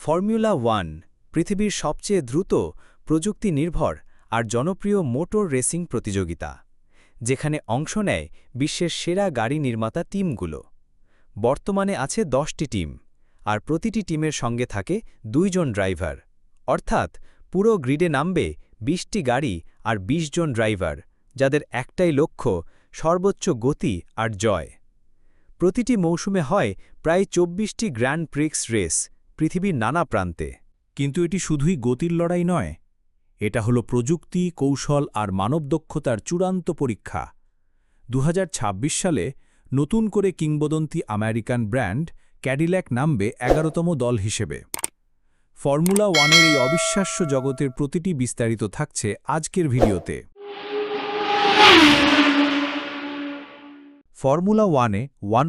Formula one, পৃথিবীর সবচেয়ে দ্রুত প্রযুক্তি নির্ভর আর জনপ্রিয় মোটর রেসিং প্রতিযোগিতা, যেখানে অংশ নেয় বিশ্বের সেরা গাড়ি নির্মাতা টিমগুলো। বর্তমানে আছে দশটি টিম আর প্রতিটি টিমের সঙ্গে থাকে দুইজন ড্রাইভার। অর্থাৎ, পুরো গ্রিডে নামবে ২০টি গাড়ি আর ২০ জন ড্রাইভার, যাদের একটাই লক্ষ্য, সর্বোচ্চ গতি আর জয়। প্রতিটি মৌসুমে হয় প্রায় চব্বিশটি গ্র্যান্ড প্রিক্স রেস পৃথিবীর নানা প্রান্তে। কিন্তু এটি শুধুই গতির লড়াই নয়, এটা হলো প্রযুক্তি, কৌশল আর মানবদক্ষতার চূড়ান্ত পরীক্ষা। দু হাজার ছাব্বিশ সালে নতুন করে কিংবদন্তি আমেরিকান ব্র্যান্ড ক্যাডিল্যাক নামবে এগারোতম দল হিসেবে। ফর্মুলা ওয়ানের এই অবিশ্বাস্য জগতের প্রতিটি বিস্তারিত থাকছে আজকের ভিডিওতে। ফর্মুলা ওয়ানে one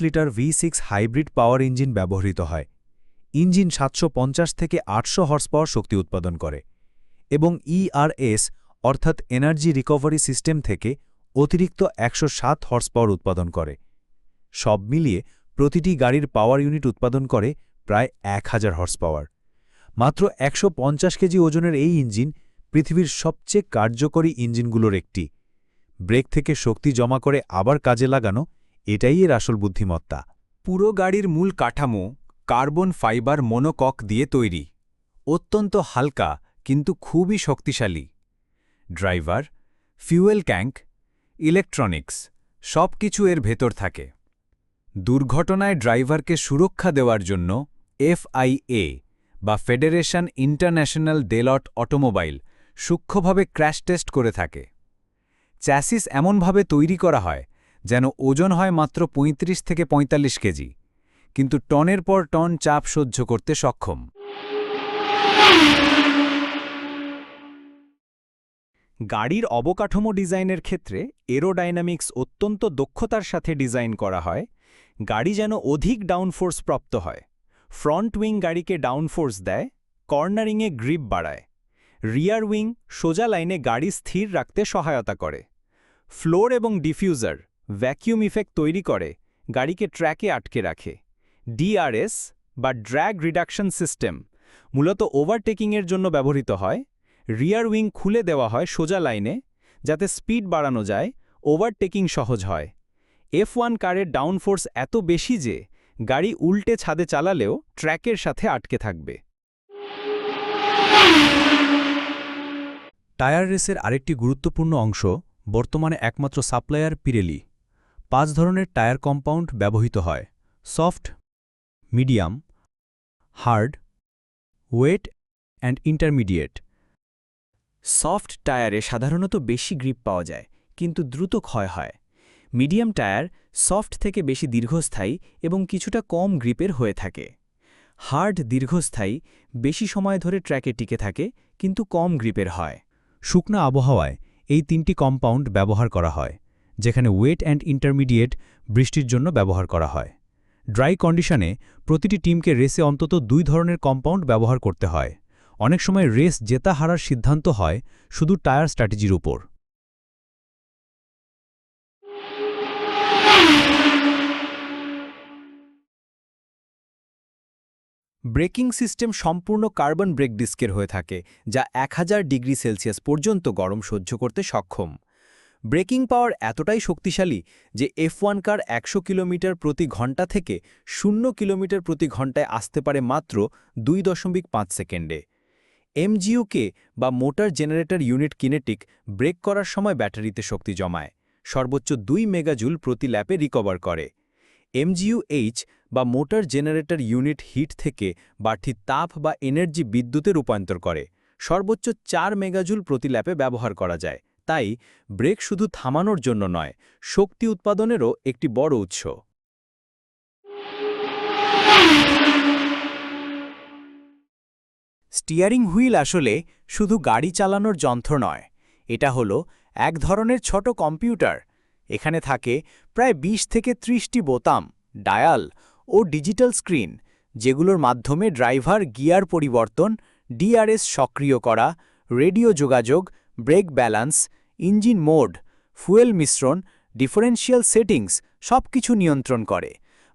litre V six hybrid power engine ব্যবহৃত হয়। ইঞ্জিন সাতশো পঞ্চাশ থেকে আটশো হর্স পাওয়ার শক্তি উৎপাদন করে এবং ইআরএস অর্থাৎ এনার্জি রিকভারি সিস্টেম থেকে অতিরিক্ত একশো সাত হর্স পাওয়ার উৎপাদন করে। সব মিলিয়ে প্রতিটি গাড়ির পাওয়ার ইউনিট উৎপাদন করে প্রায় এক হাজার হর্স পাওয়ার মাত্র একশো পঞ্চাশ কেজি ওজনের এই ইঞ্জিন পৃথিবীর সবচেয়ে কার্যকরী ইঞ্জিনগুলোর একটি। ব্রেক থেকে শক্তি জমা করে আবার কাজে লাগানো, এটাই এর আসল বুদ্ধিমত্তা। পুরো গাড়ির মূল কাঠামো কার্বন ফাইবার মনোকক দিয়ে তৈরি। অত্যন্ত হালকা, কিন্তু খুবই শক্তিশালী। ড্রাইভার, ফিউয়েল ট্যাঙ্ক, ইলেকট্রনিক্স সব কিছু এর ভেতর থাকে। দুর্ঘটনায় ড্রাইভারকে সুরক্ষা দেওয়ার জন্য এফআইএ, বা ফেডারেশন ইন্টারন্যাশনাল ডেলট অটোমোবাইল, সূক্ষ্মভাবে ক্র্যাশ টেস্ট করে থাকে। চ্যাসিস এমনভাবে তৈরি করা হয়, যেন ওজন হয় মাত্র ৩৫ থেকে ৪৫ কেজি। কিন্তু টনের পর টন চাপ সহ্য করতে সক্ষম। গাড়ির অবকাঠামো ডিজাইনের ক্ষেত্রে এরোডাইনামিক্স অত্যন্ত দক্ষতার সাথে ডিজাইন করা হয়। গাড়ি যেন অধিক ডাউনফোর্স প্রাপ্ত হয়। ফ্রন্ট উইং গাড়িকে ডাউনফোর্স দেয় কর্নারিংয়ে গ্রিপ বাড়ায়। রিয়ার উইং সোজা লাইনে গাড়ি স্থির রাখতে সহায়তা করে। ফ্লোর এবং ডিফিউজার ভ্যাকিউম ইফেক্ট তৈরি করে, গাড়িকে ট্র্যাকে আটকে রাখে। ডিআরএস বা ড্র্যাগ রিডাকশন সিস্টেম মূলত ওভারটেকিংয়ের জন্য ব্যবহৃত হয়। রিয়ার উইং খুলে দেওয়া হয় সোজা লাইনে যাতে স্পিড বাড়ানো যায় ওভারটেকিং সহজ হয়। এফ ওয়ান কারের ডাউনফোর্স এত বেশি যে গাড়ি উল্টে ছাদে চালালেও ট্র্যাকের সাথে আটকে থাকবে। টায়ার রেসের আরেকটি গুরুত্বপূর্ণ অংশ বর্তমানে একমাত্র সাপ্লায়ার পিরেলি পাঁচ ধরনের টায়ার কম্পাউন্ড ব্যবহৃত হয়। Soft medium hard wet and intermediate soft টায়ারে সাধারণত বেশি গ্রিপ পাওয়া যায়, কিন্তু দ্রুত ক্ষয় হয়। মিডিয়াম টায়ার সফট থেকে বেশি দীর্ঘস্থায়ী এবং কিছুটা কম গ্রিপের হয়ে থাকে। হার্ড দীর্ঘস্থায়ী বেশি সময় ধরে ট্র্যাকে টিকে থাকে, কিন্তু কম গ্রিপের হয়। শুকনা আবহাওয়ায় এই তিনটি কম্পাউন্ড ব্যবহার করা হয়, যেখানে ওয়েট অ্যান্ড ইন্টারমিডিয়েট বৃষ্টির জন্য ব্যবহার করা হয়। ড্রাই কন্ডিশনে প্রতিটি টিমকে রেসে অন্তত দুই ধরনের কম্পাউন্ড ব্যবহার করতে হয়। অনেক সময় রেস জেতা হারার সিদ্ধান্ত হয় শুধু টায়ার স্ট্র্যাটেজির উপর। ব্রেকিং সিস্টেম সম্পূর্ণ কার্বন ব্রেক ডিস্কের হয়ে থাকে, যা এক হাজার ডিগ্রি সেলসিয়াস পর্যন্ত গরম সহ্য করতে সক্ষম। ব্রেকিং পাওয়ার এতটাই শক্তিশালী যে এফ ওয়ান কার একশো কিলোমিটার প্রতি ঘণ্টা থেকে শূন্য কিলোমিটার প্রতি ঘন্টায় আসতে পারে মাত্র দুই দশমিক পাঁচ সেকেন্ডে। এমজিউকে বা motor generator unit kinetic brake করার সময় ব্যাটারিতে শক্তি জমায়, সর্বোচ্চ দুই মেগাজুল প্রতি ল্যাপে রিকভার করে। এমজিউএইচ বা মোটর জেনারেটর ইউনিট হিট থেকে বাড়তি তাপ বা এনার্জি বিদ্যুতে রূপান্তর করে, সর্বোচ্চ চার মেগাজুল প্রতি ল্যাপে ব্যবহার করা যায়। তাই ব্রেক শুধু থামানোর জন্য নয়, শক্তি উৎপাদনেরও একটি বড় উৎস। স্টিয়ারিং হুইল আসলে শুধু গাড়ি চালানোর যন্ত্র নয়, এটা হলো এক ধরনের ছোট কম্পিউটার। এখানে থাকে প্রায় ২০ থেকে ত্রিশটি বোতাম, ডায়াল ও ডিজিটাল স্ক্রিন, যেগুলোর মাধ্যমে ড্রাইভার গিয়ার পরিবর্তন, ডিআরএস সক্রিয় করা, রেডিও যোগাযোগ brake balance engine mode fuel মিশ্রণ ডিফারেন্সিয়াল সেটিংস সব কিছু নিয়ন্ত্রণ করে।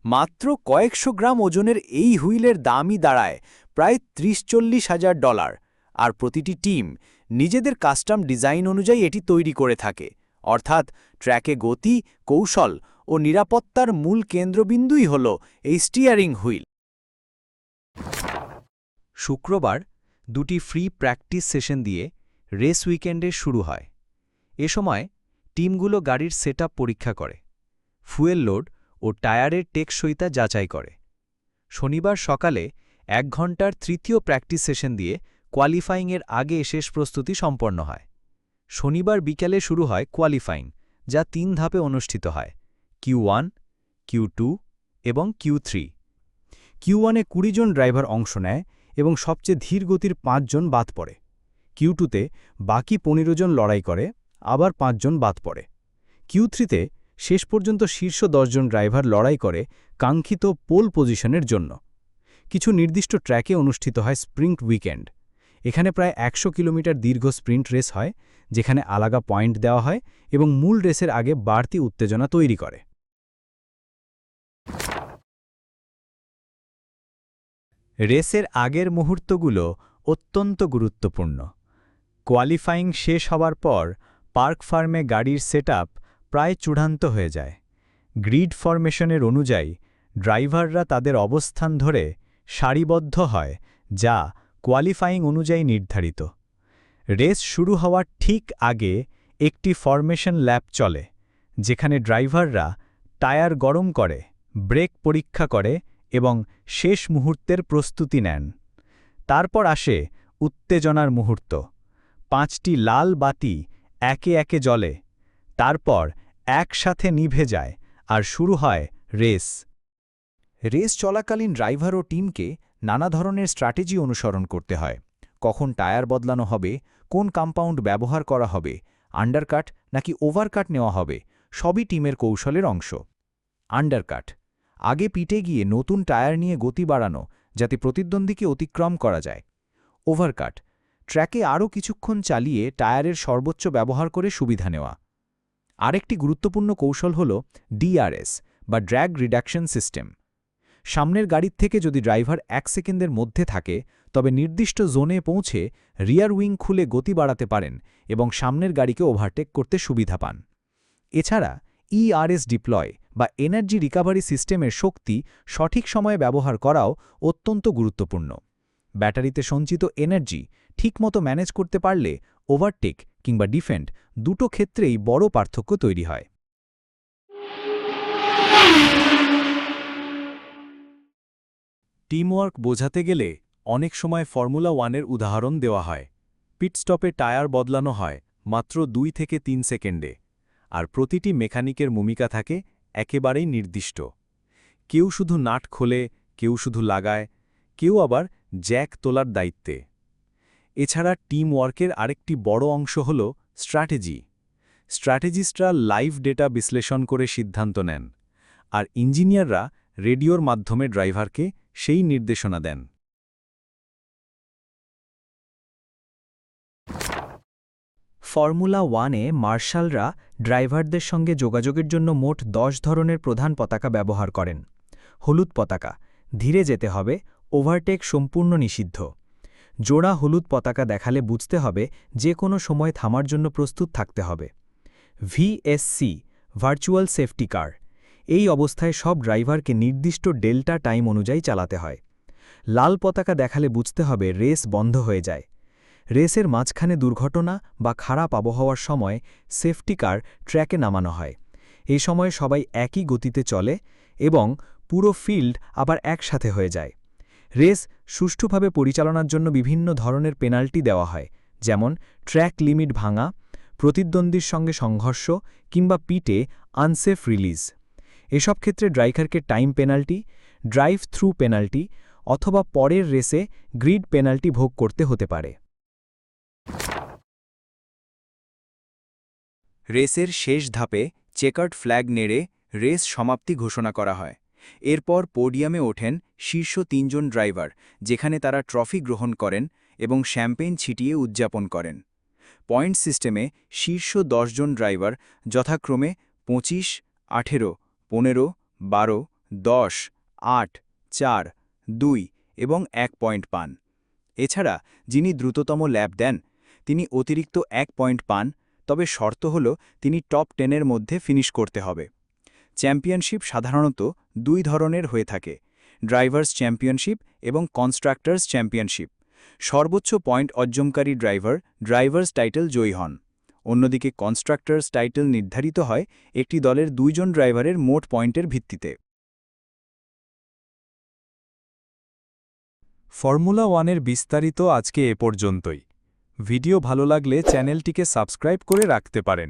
মাত্র কয়েকশো গ্রাম ওজনের এই হুইলের দামই দাঁড়ায় প্রায় ত্রিশ চল্লিশ হাজার ডলার। আর প্রতিটি টিম নিজেদের কাস্টম ডিজাইন অনুযায়ী এটি তৈরি করে থাকে। অর্থাৎ ট্র্যাকে গতি, কৌশল ও নিরাপত্তার মূল কেন্দ্রবিন্দুই হল এই স্টিয়ারিং হুইল। শুক্রবার দুটি ফ্রি প্র্যাকটিস সেশন দিয়ে রেস উইকেন্ডে শুরু হয়। এ সময় টিমগুলো গাড়ির সেটআপ পরীক্ষা করে, ফুয়েল লোড ও টায়ারের টেকসইতা যাচাই করে। শনিবার সকালে এক ঘণ্টার তৃতীয় প্র্যাকটিস সেশন দিয়ে কোয়ালিফাইংয়ের আগে শেষ প্রস্তুতি সম্পন্ন হয়। শনিবার বিকেলে শুরু হয় কোয়ালিফাইং, যা তিন ধাপে অনুষ্ঠিত হয়, কিউ ওয়ান, কিউ টু এবং কিউ থ্রি। কিউ ওয়ানে কুড়ি জন ড্রাইভার অংশ নেয় এবং সবচেয়ে ধীর গতির পাঁচজন বাদ পড়ে। কিউ টুতে বাকি পনেরো জন লড়াই করে, আবার পাঁচজন বাদ পড়ে। কিউ থ্রিতে শেষ পর্যন্ত শীর্ষ দশজন ড্রাইভার লড়াই করে কাঙ্ক্ষিত পোল পজিশনের জন্য। কিছু নির্দিষ্ট ট্র্যাকে অনুষ্ঠিত হয় স্প্রিন্ট উইকেন্ড। এখানে প্রায় একশো কিলোমিটার দীর্ঘ স্প্রিন্ট রেস হয়, যেখানে আলাদা পয়েন্ট দেওয়া হয় এবং মূল রেসের আগে বাড়তি উত্তেজনা তৈরি করে। রেসের আগের মুহূর্তগুলো অত্যন্ত গুরুত্বপূর্ণ। কোয়ালিফাইং শেষ হবার পর পার্ক ফার্মে গাড়ির সেটআপ প্রায় চূড়ান্ত হয়ে যায়। গ্রিড ফরমেশনের অনুযায়ী, ড্রাইভাররা তাদের অবস্থান ধরে সারিবদ্ধ হয়, যা কোয়ালিফাইং অনুযায়ী নির্ধারিত। রেস শুরু হওয়ার ঠিক আগে একটি ফরমেশন ল্যাপ চলে, যেখানে ড্রাইভাররা টায়ার গরম করে, ব্রেক পরীক্ষা করে এবং শেষ মুহূর্তের প্রস্তুতি নেন। তারপর আসে উত্তেজনার মুহূর্ত। পাঁচটি লাল বাতি একে একে জ্বলে, তারপর একসাথে নিভে যায় আর শুরু হয় রেস। রেস চলাকালীন ড্রাইভার ও টিমকে নানা ধরনের স্ট্র্যাটেজি অনুসরণ করতে হয়। কখন টায়ার বদলানো হবে, কোন কম্পাউন্ড ব্যবহার করা হবে, আন্ডারকাট নাকি ওভারকাট নেওয়া হবে, সবই টিমের কৌশলের অংশ। আন্ডারকাট, আগে পিটে গিয়ে নতুন টায়ার নিয়ে গতি বাড়ানো যাতে প্রতিদ্বন্দ্বীকে অতিক্রম করা যায়। ওভারকাট ট্র্যাকে আরও কিছুক্ষণ চালিয়ে টায়ারের সর্বোচ্চ ব্যবহার করে সুবিধা নেওয়া। আরেকটি গুরুত্বপূর্ণ কৌশল হল ডিআরএস, বা ড্র্যাগ রিডাকশন সিস্টেম। সামনের গাড়ির থেকে যদি ড্রাইভার এক সেকেন্ডের মধ্যে থাকে, তবে নির্দিষ্ট জোনে পৌঁছে রিয়ার উইং খুলে গতি বাড়াতে পারেন এবং সামনের গাড়িকে ওভারটেক করতে সুবিধা পান। এছাড়া ইআরএস ডিপ্লয়, বা এনার্জি রিকাভারি সিস্টেমের শক্তি সঠিক সময়ে ব্যবহার করাও অত্যন্ত গুরুত্বপূর্ণ। ব্যাটারিতে সঞ্চিত এনার্জি ঠিকমতো ম্যানেজ করতে পারলে ওভারটেক কিংবা ডিফেন্ড দুটো ক্ষেত্রেই বড় পার্থক্য তৈরি হয়। টিমওয়ার্ক বোঝাতে গেলে অনেক সময় ফর্মুলা ওয়ানের উদাহরণ দেওয়া হয়। পিটস্টপে টায়ার বদলানো হয় মাত্র দুই থেকে তিন সেকেন্ডে আর প্রতিটি মেকানিকের ভূমিকা থাকে একেবারেই নির্দিষ্ট। কেউ শুধু নাট খোলে, কেউ শুধু লাগায়, কেউ আবার জ্যাক তোলার দায়িত্বে। এছাড়া টিম ওয়ার্কের আরেকটি বড় অংশ হল স্ট্র্যাটেজি। স্ট্র্যাটেজিস্টরা লাইভ ডেটা বিশ্লেষণ করে সিদ্ধান্ত নেন, আর ইঞ্জিনিয়াররা রেডিওর মাধ্যমে ড্রাইভারকে সেই নির্দেশনা দেন। ফর্মুলা ওয়ানে মার্শালরা ড্রাইভারদের সঙ্গে যোগাযোগের জন্য মোট দশ ধরনের প্রধান পতাকা ব্যবহার করেন। হলুদ পতাকা, ধীরে যেতে হবে ওভারটেক সম্পূর্ণ নিষিদ্ধ। জোড়া হলুদ পতাকা দেখালে বুঝতে হবে যে কোনো সময় থামার জন্য প্রস্তুত থাকতে হবে। VSC virtual safety car. এই অবস্থায় সব ড্রাইভারকে নির্দিষ্ট ডেল্টা টাইম অনুযায়ী চালাতে হয়। লাল পতাকা দেখালে বুঝতে হবে রেস বন্ধ হয়ে যায়। রেসের মাঝখানে দুর্ঘটনা বা খারাপ আবহাওয়ার সময় সেফটি কার ট্র্যাকে নামানো হয়। এই সময় সবাই একই গতিতে চলে এবং পুরো ফিল্ড আবার একসাথে হয়ে যায়। রেস সুষ্ঠুভাবে পরিচালনার জন্য বিভিন্ন ধরনের পেনাল্টি দেওয়া হয়, যেমন ট্র্যাক লিমিট ভাঙা, প্রতিদ্বন্দ্বীর সঙ্গে সংঘর্ষ, কিংবা পিটে আনসেফ রিলিজ। এসব ক্ষেত্রে ড্রাইভারকে time penalty, drive through penalty, অথবা পরের রেসে গ্রিড পেনাল্টি ভোগ করতে হতে পারে। রেসের শেষ ধাপে চেকার্ড ফ্ল্যাগ নেড়ে রেস সমাপ্তি ঘোষণা করা হয়। এরপর পোডিয়ামে ওঠেন শীর্ষ তিনজন ড্রাইভার, যেখানে তারা ট্রফি গ্রহণ করেন এবং শ্যাম্পেন ছিটিয়ে উদযাপন করেন। পয়েন্ট সিস্টেমে শীর্ষ জন ড্রাইভার যথাক্রমে পঁচিশ, আঠেরো, পনেরো, বারো, দশ, আট, চার, দুই এবং এক পয়েন্ট পান। এছাড়া যিনি দ্রুততম ল্যাব দেন, তিনি অতিরিক্ত এক পয়েন্ট পান, তবে শর্ত হল তিনি টপ টেনের মধ্যে ফিনিশ করতে হবে। চ্যাম্পিয়নশিপ সাধারণত দুই ধরনের হয়ে থাকে, ড্রাইভার্স চ্যাম্পিয়নশিপ এবং কনস্ট্রাক্টরস চ্যাম্পিয়নশিপ। সর্বোচ্চ পয়েন্ট অর্জনকারী ড্রাইভার, ড্রাইভার্স টাইটেল জয়ী হন। অন্যদিকে কনস্ট্রাক্টরস টাইটেল নির্ধারিত হয় একটি দলের দুইজন ড্রাইভারের মোট পয়েন্টের ভিত্তিতে। ফর্মুলা ওয়ানের বিস্তারিত আজকে এ পর্যন্তই। ভিডিও ভালো লাগলে চ্যানেলটিকে সাবস্ক্রাইব করে রাখতে পারেন।